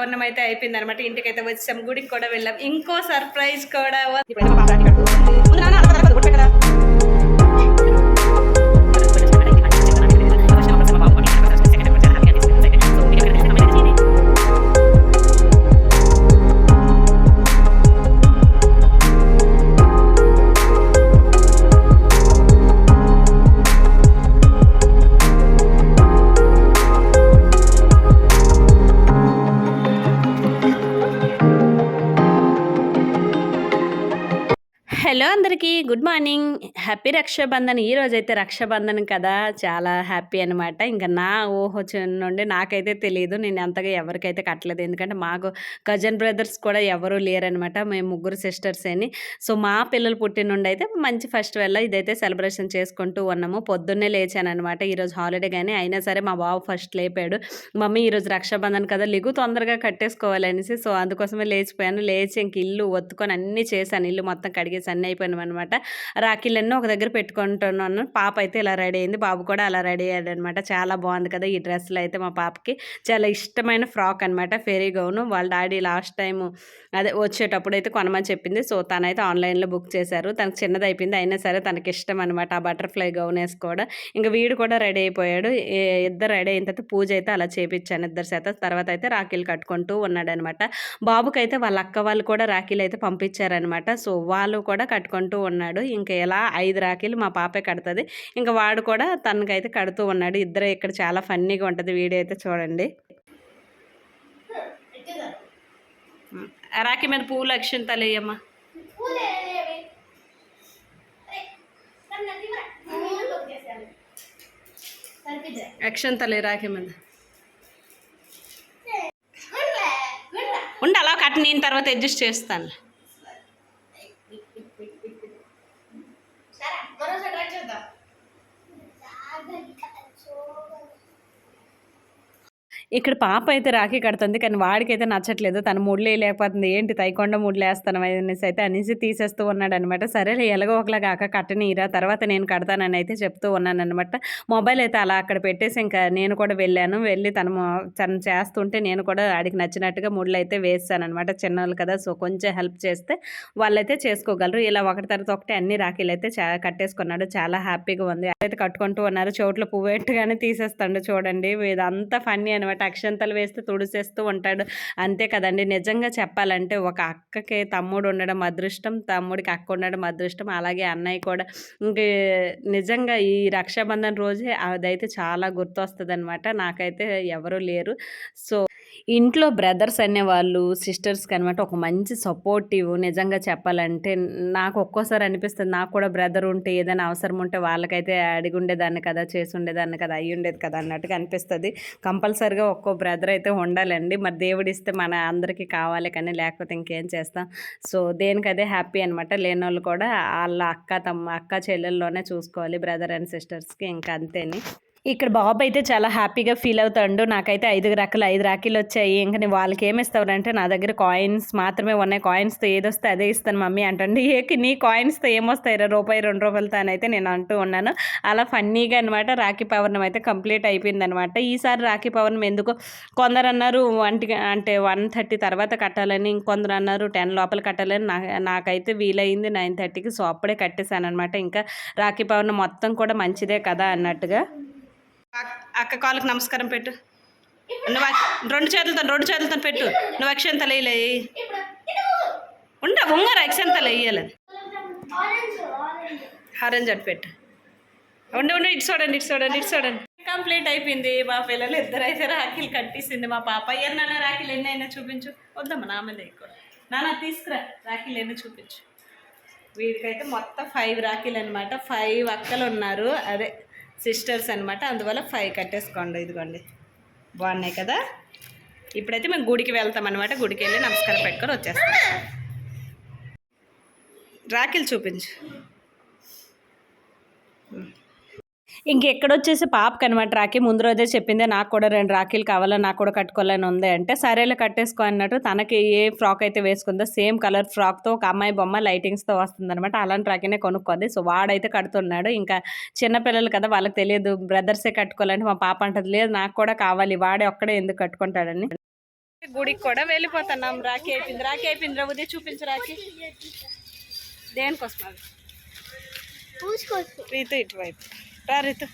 పౌర్ణమి అయితే అయిపోయింది అనమాట ఇంటికి అయితే వచ్చాం. గుడికి కూడా వెళ్ళాం. ఇంకో సర్ప్రైజ్ కూడా అందరికీ గుడ్ మార్నింగ్ హ్యాపీ రక్షాబంధన్. ఈ రోజు అయితే రక్షాబంధన్ కదా చాలా హ్యాపీ అనమాట ఇంకా నా ఊహ నుండి నాకైతే తెలియదు నేను అంతగా ఎవరికైతే కట్టలేదు. ఎందుకంటే మాకు కజన్ బ్రదర్స్ కూడా ఎవరూ లేరనమాట మేము ముగ్గురు సిస్టర్స్ అని సో మా పిల్లలు పుట్టిన నుండి అయితే మంచి ఫెస్టివల్ ఇదైతే సెలబ్రేషన్ చేసుకుంటూ ఉన్నాము. పొద్దున్నే లేచాను అనమాట ఈరోజు హాలిడే కానీ అయినా సరే మా బాబు ఫస్ట్ లేపాడు. మమ్మీ ఈరోజు రక్షాబంధన్ కదా లిగు తొందరగా కట్టేసుకోవాలనేసి సో అందుకోసమే లేచిపోయాను. లేచి ఇంక ఇల్లు ఒత్తుకొని అన్నీ చేశాను. ఇల్లు మొత్తం కడిగేసి అన్నీ అయిపోయాను అనమాట రాఖీలన్నీ ఒక దగ్గర పెట్టుకుంటున్నాను పాప అయితే ఇలా రెడీ అయింది. బాబు కూడా అలా రెడీ అయ్యాడు అనమాట చాలా బాగుంది కదా ఈ డ్రెస్సులు అయితే మా పాపకి. చాలా ఇష్టమైన ఫ్రాక్ అనమాట ఫెరీ గౌను. వాళ్ళ డాడీ లాస్ట్ టైం అదే వచ్చేటప్పుడు అయితే కొనమని చెప్పింది. సో తనైతే ఆన్లైన్లో బుక్ చేశారు. తనకు చిన్నది అయిపోయింది. అయినా సరే తనకి ఇష్టం అనమాట ఆ బటర్ఫ్లై గౌన్ వేసుకోవడం. ఇంకా వీడు కూడా రెడీ అయిపోయాడు. ఇద్దరు రెడీ అయిన తర్వాత పూజ అయితే అలా చేపించాను ఇద్దరు చేత. తర్వాత అయితే రాఖీలు కట్టుకుంటూ ఉన్నాడనమాట. బాబుకైతే వాళ్ళ అక్క వాళ్ళు కూడా రాఖీలు అయితే పంపించారనమాట. సో వాళ్ళు కూడా కట్టుకుంటూ ఉన్నాడు. ఇంకా ఎలా ఐదు రాఖీలు మా పాపే కడుతుంది. ఇంకా వాడు కూడా తనకైతే కడుతూ ఉన్నాడు. ఇద్దరు ఇక్కడ చాలా ఫన్నీగా ఉంటుంది వీడియో అయితే చూడండి. రాఖీ మీద పువ్వులు అక్షింతలు వేయమ్మా అక్షంతలే రాఖీ మీద. ఉండాలా కట్ నేను తర్వాత అడ్జస్ట్ చేస్తాను. ఇక్కడ పాప అయితే రాఖీ కడుతుంది కానీ వాడికైతే నచ్చట్లేదు. తన ముడ్లు లేకపోతుంది. ఏంటి తైకొండ ముడ్లు వేస్తాను అనేసి అయితే అనేసి తీసేస్తూ ఉన్నాడు అనమాట సరేలే ఎలాగో ఒకలా కాక కట్టనీరా తర్వాత నేను కడతానని అయితే చెప్తూ ఉన్నాను అనమాట మొబైల్ అయితే అలా అక్కడ పెట్టేసి ఇంకా నేను కూడా వెళ్ళాను. వెళ్ళి తను తను చేస్తుంటే నేను కూడా ఆడికి నచ్చినట్టుగా ముడ్లు అయితే వేస్తాను అనమాట చిన్నవాళ్ళు కదా. సో కొంచెం హెల్ప్ చేస్తే వాళ్ళైతే చేసుకోగలరు. ఇలా ఒకటి తర్వాత ఒకటి అన్ని రాఖీలు అయితే చా కట్టేసుకున్నాడు. చాలా హ్యాపీగా ఉంది. అయితే కట్టుకుంటూ ఉన్నారు. చోట్ల పువ్వు పెట్టగానే తీసేస్తాడు చూడండి. ఇదంతా ఫన్నీ అనమాట అక్షంతలు వేస్తే తుడిసేస్తూ ఉంటాడు. అంతే కదండి. నిజంగా చెప్పాలంటే ఒక అక్కకి తమ్ముడు ఉండడం అదృష్టం తమ్ముడికి అక్క ఉండడం అదృష్టం అలాగే అన్నయ్య కూడా. ఇంక నిజంగా ఈ రక్షాబంధన్ రోజే అదైతే చాలా గుర్తొస్తుంది అనమాట నాకైతే ఎవరు లేరు. సో ఇంట్లో బ్రదర్స్ అనేవాళ్ళు సిస్టర్స్కి అనమాట ఒక మంచి సపోర్టివ్ నిజంగా చెప్పాలంటే నాకు ఒక్కోసారి అనిపిస్తుంది నాకు కూడా బ్రదర్ ఉంటే ఏదైనా అవసరం ఉంటే వాళ్ళకైతే అడిగి ఉండేదాన్ని కదా చేసి ఉండేదాన్ని కదా అయ్యి ఉండేది కదా అన్నట్టుగా అనిపిస్తుంది. కంపల్సరిగా ఒక్కో బ్రదర్ అయితే ఉండాలండి. మరి దేవుడు ఇస్తే మన అందరికీ కావాలి కానీ లేకపోతే ఇంకేం చేస్తాం. సో దేనికదే హ్యాపీ అనమాట లేని వాళ్ళు కూడా వాళ్ళ అక్క తమ్మ అక్క చెల్లెల్లోనే చూసుకోవాలి బ్రదర్ అండ్ సిస్టర్స్కి ఇంకా అంతేని. ఇక్కడ బాబు అయితే చాలా హ్యాపీగా ఫీల్ అవుతాడు. నాకైతే ఐదు రకాలు ఐదు రాఖీలు వచ్చాయి. ఇంకా నేను వాళ్ళకి ఏమి ఇస్తావంటే నా దగ్గర కాయిన్స్ మాత్రమే ఉన్నాయి. కాయిన్స్తో ఏదొస్తే అదే ఇస్తాను మమ్మీ అంటండి. ఏకి నీ కాయిన్స్తో ఏమొస్తాయిరా రూపాయి రెండు రూపాయలతో అని అయితే నేను అంటూ ఉన్నాను. అలా ఫన్నీగా అనమాట రాఖీ పౌర్ణమి అయితే కంప్లీట్ అయిపోయింది అనమాట ఈసారి రాఖీ పౌర్ణమి ఎందుకు? కొందరు అన్నారు వంటి అంటే వన్ థర్టీ తర్వాత కట్టాలని ఇంకొందరు అన్నారు టెన్ లోపల కట్టాలని. నా నాకైతే వీలైంది నైన్ థర్టీకి. సో అప్పుడే కట్టేశాను అనమాట ఇంకా రాఖీ పౌర్ణమి మొత్తం కూడా మంచిదే కదా అన్నట్టుగా. అక్క కాళ్ళకి నమస్కారం పెట్టు. నువ్వు రెండు చేతులతో రెండు చేతులతో పెట్టు. నువ్వు అక్షంతలు వేయలే ఉండ ఉంగర అక్షంతలు వేయలేదు ఆరెంజ్ అటు పెట్టు. ఉండి ఉండి ఇటు చూడండి ఇటు చూడండి ఇటు చూడండి. కంప్లీట్ అయిపోయింది. మా పిల్లలు ఇద్దరు అయితే రాఖీలు కట్టేసింది. మా పాప ఎన్న రాఖీలు ఎన్ని అయినా చూపించు. వద్దమ్మా నా మీద ఎక్కువ. నాన్న తీసుకురా రాఖీలు ఎన్ని చూపించు. వీడికైతే మొత్తం ఫైవ్ రాఖీలు అనమాట ఫైవ్ అక్కలు ఉన్నారు అదే. సిస్టర్స్ అనమాట అందువల్ల ఫైవ్ కట్టేసుకోండి. ఇదిగోండి. బాగున్నాయి కదా? ఇప్పుడైతే మేము గుడికి వెళ్తాం అనమాట గుడికి వెళ్ళి నమస్కారం పెట్టుకొని వచ్చేస్తాం. రాఖీలు చూపించు. ఇంకెక్కడొచ్చేసి పాపకి అనమాట రాఖీ ముందు రోజే చెప్పింది నాకు కూడా రెండు రాఖీలు కావాలని నాకు కూడా కట్టుకోవాలని ఉంది అంటే సరేలే కట్టేసుకో అన్నట్టు తనకి ఏ ఫ్రాక్ అయితే వేసుకుందో సేమ్ కలర్ ఫ్రాక్తో ఒక అమ్మాయి బొమ్మ లైటింగ్స్తో వస్తుంది అనమాట అలాంటి రాఖీనే కొనుక్కుంది. సో వాడైతే కడుతున్నాడు. ఇంకా చిన్నపిల్లలు కదా వాళ్ళకి తెలియదు బ్రదర్సే కట్టుకోవాలంటే మా పాప అంటది లేదు నాకు కూడా కావాలి వాడే ఒక్కడే ఎందుకు కట్టుకుంటాడని. గుడికి కూడా వెళ్ళిపోతున్నాం. రాఖీ అయిపోయింది. రాఖీ అయిపోయింది రా ఉదయం చూపించు రాఖీ. దేనికోసం అది? ఇటువైపు. ಪ್ರಾರಿತು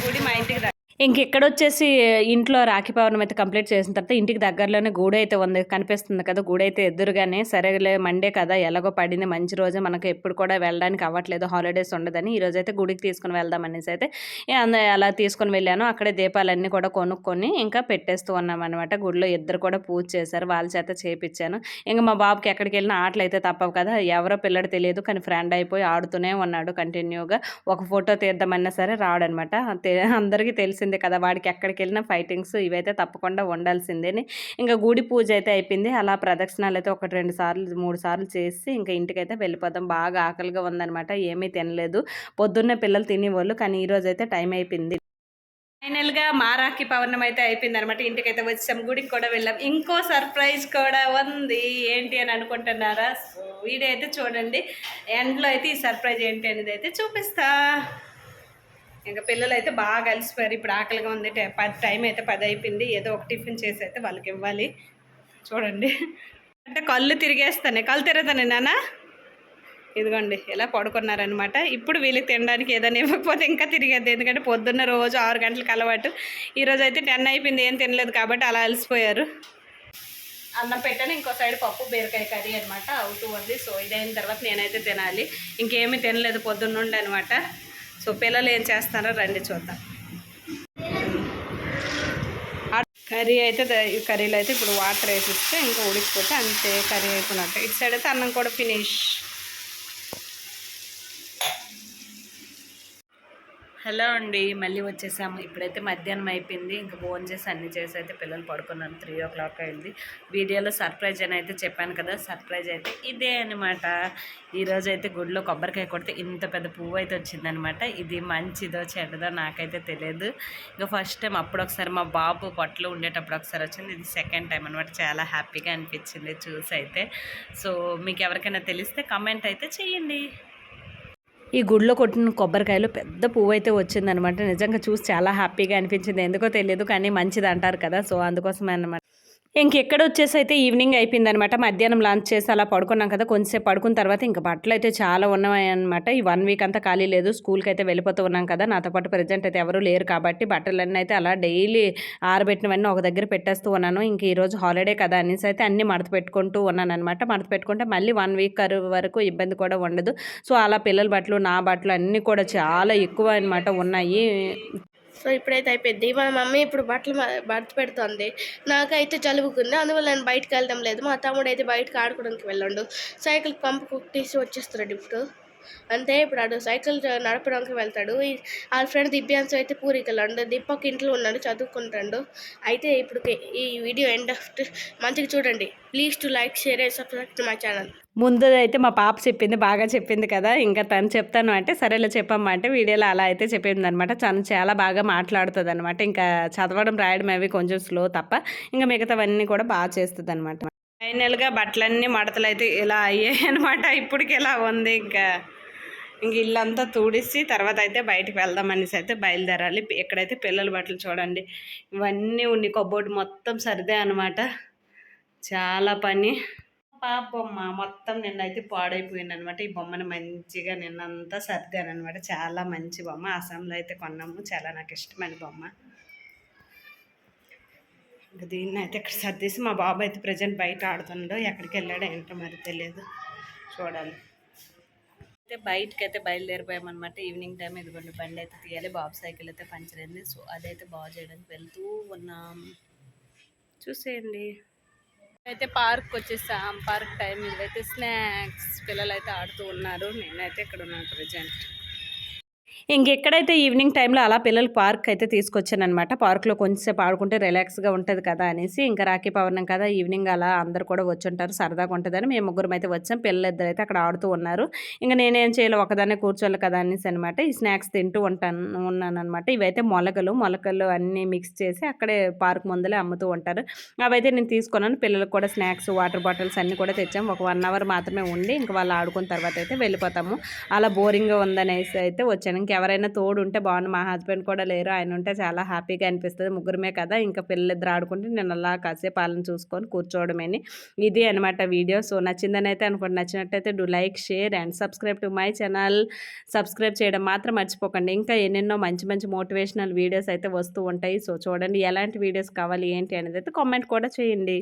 ಗುಡಿ ಮಾಹಿತಿಗೆ మా ఇక్కడ వచ్చేసి ఇంట్లో రాఖీ పౌర్ణమి అయితే కంప్లీట్ చేసిన తర్వాత ఇంటికి దగ్గరలోనే గూడు అయితే ఉంది కనిపిస్తుంది కదా గూడు అయితే ఎదురుగానే. సరేలే మండే కదా ఎలాగో పడింది మంచి రోజు మనకు ఎప్పుడు కూడా వెళ్ళడానికి అవ్వట్లేదు హాలిడేస్ ఉండదని ఈ రోజు అయితే గుడికి తీసుకుని వెళ్దాం అనేసి అయితే అలా తీసుకుని వెళ్ళాను. అక్కడే దీపాలన్నీ కూడా కొనుక్కొని ఇంకా పెట్టేస్తూ ఉన్నాం అనమాట గుడిలో ఇద్దరు కూడా పూజ చేశారు వాళ్ళ చేత చేపించాను ఇంకా మా బాబుకి ఎక్కడికి వెళ్ళినా ఆటలు అయితే తప్పవు కదా ఎవరో పిల్లడు తెలియదు కానీ ఫ్రెండ్ అయిపోయి ఆడుతూనే ఉన్నాడు కంటిన్యూగా. ఒక ఫోటో తీద్దామన్నా సరే రాడనమాట అందరికీ తెలిసింది కదా వాడికి ఎక్కడికి వెళ్ళినా ఫైటింగ్స్ ఇవైతే తప్పకుండా ఉండాల్సిందేని. ఇంకా గుడి పూజ అయితే అయిపోయింది. అలా ప్రదక్షిణాలు అయితే ఒకటి రెండు సార్లు మూడు సార్లు చేసి ఇంకా ఇంటికైతే వెళ్ళిపోదాం బాగా ఆకలిగా ఉందనమాట ఏమీ తినలేదు. పొద్దున్నే పిల్లలు తినేవాళ్ళు కానీ ఈరోజు అయితే టైం అయిపోయింది. ఫైనల్గా మా రాఖీ పౌర్ణమి అయితే అయిపోయింది అనమాట ఇంటికైతే వచ్చాం. గుడికి కూడా వెళ్ళాం. ఇంకో సర్ప్రైజ్ కూడా ఉంది. ఏంటి అని అనుకుంటున్నారా? వీడియో అయితే చూడండి. ఎండ్లో అయితే ఈ సర్ప్రైజ్ ఏంటి అనేది అయితే చూపిస్తా. ఇంకా పిల్లలు అయితే బాగా కలిసిపోయారు. ఇప్పుడు ఆకలిగా ఉంది. పది టైం అయితే పది అయిపోయింది. ఏదో ఒక టిఫిన్ చేసి అయితే వాళ్ళకి ఇవ్వాలి. చూడండి. అంటే కళ్ళు తిరిగేస్తానే. కళ్ళు తిరుగుతానే నాన్న? ఇదిగోండి ఇలా పడుకున్నారనమాట ఇప్పుడు వీళ్ళకి తినడానికి ఏదైనా ఇవ్వకపోతే ఇంకా తిరిగేది. ఎందుకంటే పొద్దున్న రోజు ఆరు గంటలకు అలవాటు. ఈరోజు అయితే టెన్ అయిపోయింది. ఏం తినలేదు కాబట్టి అలా అలసిపోయారు. అన్నం పెట్టాను. ఇంకో సైడ్ పప్పు బీరకాయ కర్రీ అనమాట అవుతూ ఉంది. సో ఇదైన తర్వాత నేనైతే తినాలి. ఇంకేమీ తినలేదు పొద్దున్నుండి అనమాట సో పిల్లలు ఏం చేస్తారో రండి చూద్దాం. కర్రీ అయితే కర్రీలో అయితే ఇప్పుడు వాటర్ వేసిస్తే ఇంకా ఉడికిపోతే అంతే కర్రీ అయిపోయినట్టు. ఇటు సైడ్ అయితే అన్నం కూడా ఫినిష్. హలో అండి మళ్ళీ వచ్చేసాము. ఇప్పుడైతే మధ్యాహ్నం అయిపోయింది. ఇంకా ఫోన్ చేసి అన్ని చేసి అయితే పిల్లలు పడుకున్నాను త్రీ ఓ క్లాక్ అయింది. వీడియోలో సర్ప్రైజ్ అని అయితే చెప్పాను కదా సర్ప్రైజ్ అయితే ఇదే అనమాట ఈరోజు అయితే గుడిలో కొబ్బరికాయ కొడితే ఇంత పెద్ద పువ్వు అయితే వచ్చిందనమాట ఇది మంచిదో చెడ్డదో నాకైతే తెలియదు. ఇంకా ఫస్ట్ టైం అప్పుడు ఒకసారి మా బాబు పొట్టలో ఉండేటప్పుడు ఒకసారి వచ్చింది. ఇది సెకండ్ టైం అనమాట చాలా హ్యాపీగా అనిపించింది చూసి అయితే. సో మీకు ఎవరికైనా తెలిస్తే కమెంట్ అయితే చేయండి ఈ గుడిలో కొట్టిన కొబ్బరికాయలో పెద్ద పువ్వు అయితే వచ్చిందనమాట నిజంగా చూసి చాలా హ్యాపీగా అనిపించింది. ఎందుకో తెలియదు కానీ మంచిది అంటారు కదా. సో అందుకోసమే అనమాట ఇంకెక్కడ వచ్చేసి అయితే ఈవినింగ్ అయిపోయింది అనమాట మధ్యాహ్నం లంచ్ చేసి అలా పడుకున్నాం కదా కొంచెంసేపు పడుకున్న తర్వాత ఇంకా బట్టలు అయితే చాలా ఉన్నాయి అనమాట ఈ వన్ వీక్ అంతా ఖాళీ లేదు స్కూల్కి అయితే వెళ్ళిపోతూ ఉన్నాం కదా నాతో పాటు ప్రజెంట్ అయితే ఎవరు లేరు కాబట్టి బట్టలన్నీ అయితే అలా డైలీ ఆరబెట్టినవన్నీ ఒక దగ్గర పెట్టేస్తూ ఉన్నాను. ఇంక ఈరోజు హాలిడే కదా అనేసి అయితే అన్ని మడత పెట్టుకుంటూ ఉన్నాను అనమాట మడత పెట్టుకుంటే మళ్ళీ వన్ వీక్ వరకు ఇబ్బంది కూడా ఉండదు. సో అలా పిల్లల బట్టలు నా బట్టలు అన్నీ కూడా చాలా ఎక్కువ అనమాట ఉన్నాయి. సో ఇప్పుడైతే అయిపోయింది. మా మమ్మీ ఇప్పుడు బట్టలు మ- భర్త పెడుతోంది. నాకైతే జలుబుకుంది. అందువల్ల నేను బయటకు వెళ్ళడం లేదు. మా తమ్ముడు అయితే బయటకు ఆడుకోవడానికి వెళ్ళండు. సైకిల్ పంపు కుట్టేసి వచ్చేస్తున్నాడు ఇప్పుడు. అంతే ఇప్పుడు అటు సైకిల్ నడపడానికి వెళ్తాడు. వాళ్ళ ఫ్రెండ్ దివ్యాంశు అయితే పూరికలు దిప్పక్ ఇంట్లో ఉన్నాడు చదువుకుంటాడు అయితే ఇప్పుడు ఈ వీడియో ఎండ్ ఆఫ్ మంచిగా చూడండి. Please to like share and subscribe to my channel. ముందు అయితే మా పాప చెప్పింది బాగా చెప్పింది కదా. ఇంకా తను చెప్తాను అంటే సరేలే చెప్పమ్మా అంటే వీడియోలో అలా అయితే చెప్పింది అనమాట తను చాలా బాగా మాట్లాడుతుంది అనమాట ఇంకా చదవడం రాయడం అవి కొంచెం స్లో తప్ప ఇంకా మిగతావన్నీ కూడా బాగా చేస్తుంది అనమాట ఫైనల్గా బట్టలన్నీ మడతలు అయితే ఇలా అయ్యాయి అనమాట ఇప్పటికి ఇలా ఉంది ఇంకా? ఇంక ఇల్లంతా తూడిసి తర్వాత అయితే బయటకు వెళ్దాం అనేసి అయితే బయలుదేరాలి. ఎక్కడైతే పిల్లల బట్టలు చూడండి ఇవన్నీ ఉన్ని కొబ్బోటి మొత్తం సరిదే అనమాట చాలా పని. పాప బొమ్మ మొత్తం నిన్నైతే పాడైపోయింది అనమాట ఈ బొమ్మని మంచిగా నిన్నంతా సర్దాను అనమాట చాలా మంచి బొమ్మ. అస్సాంలో అయితే కొన్నాము. చాలా నాకు ఇష్టమైన బొమ్మ. ఇంకా దీన్ని అయితే ఇక్కడ సర్దేసి మా బాబు అయితే ప్రజెంట్ బయట ఆడుతుండో ఎక్కడికి వెళ్ళాడో ఏంటో మరి తెలియదు. చూడాలి. అయితే బయటకి అయితే బయలుదేరిపోయామన్నమాట. ఈవినింగ్ టైం ఇదిగోండి బండి అయితే తీయాలి. బాబు సైకిల్ అయితే పంచర్ అయింది. సో అదైతే బాగు చేయడానికి వెళ్తూ ఉన్నాం. చూసేయండి. అయితే పార్క్ వచ్చేసాం. పార్క్ టైం ఇదైతే స్నాక్స్ పిల్లలు అయితే ఆడుతూ ఉన్నారు. నేనైతే ఇక్కడ ఉన్నాను ప్రజెంట్. ఇంకెక్కడైతే ఈవినింగ్ టైంలో అలా పిల్లలు పార్క్ అయితే తీసుకొచ్చానమాట పార్క్లో కొంచెంసేపు ఆడుకుంటే రిలాక్స్గా ఉంటుంది కదా అనేసి ఇంకా రాఖీ పౌర్ణం కదా ఈవినింగ్ అలా అందరు కూడా వచ్చి ఉంటారు సరదాగా ఉంటుందని మేము ముగ్గురం అయితే వచ్చాం. పిల్లలు ఇద్దరు అయితే అక్కడ ఆడుతూ ఉన్నారు. ఇంకా నేనేం చేయాలి ఒకదాన్నే కూర్చోవాలి కదా అనేసి అనమాట ఈ స్నాక్స్ తింటూ ఉంటాను ఉన్నాను అనమాట ఇవైతే మొలకలు మొలకలు అన్నీ మిక్స్ చేసి అక్కడే పార్క్ ముందలే అమ్ముతూ ఉంటారు. అవైతే నేను తీసుకున్నాను. పిల్లలకు కూడా స్నాక్స్ వాటర్ బాటిల్స్ అన్నీ కూడా తెచ్చాం. ఒక వన్ అవర్ మాత్రమే ఉండి ఇంకా వాళ్ళు ఆడుకున్న తర్వాత అయితే వెళ్ళిపోతాము. అలా బోరింగ్గా ఉందనేసి అయితే వచ్చాను. ఇంకా ఎవరైనా తోడు ఉంటే బాగుంది మా హస్బెండ్ కూడా లేరు. ఆయన ఉంటే చాలా హ్యాపీగా అనిపిస్తుంది. ముగ్గురమే కదా. ఇంకా పిల్లలిద్దరు ఆడుకుంటే నేను అలా కాసేపు వాళ్ళని చూసుకొని కూర్చోవడమేని. ఇది అనమాట వీడియో. సో నచ్చిందని అయితే అనుకోండి. నచ్చినట్టయితే do like share and subscribe to my channel. Subscribe చేయడం మాత్రం మర్చిపోకండి. ఇంకా ఎన్నెన్నో మంచి మంచి మోటివేషనల్ వీడియోస్ అయితే వస్తూ ఉంటాయి. సో చూడండి ఎలాంటి వీడియోస్ కావాలి ఏంటి అనేది అయితే కామెంట్ కూడా చేయండి.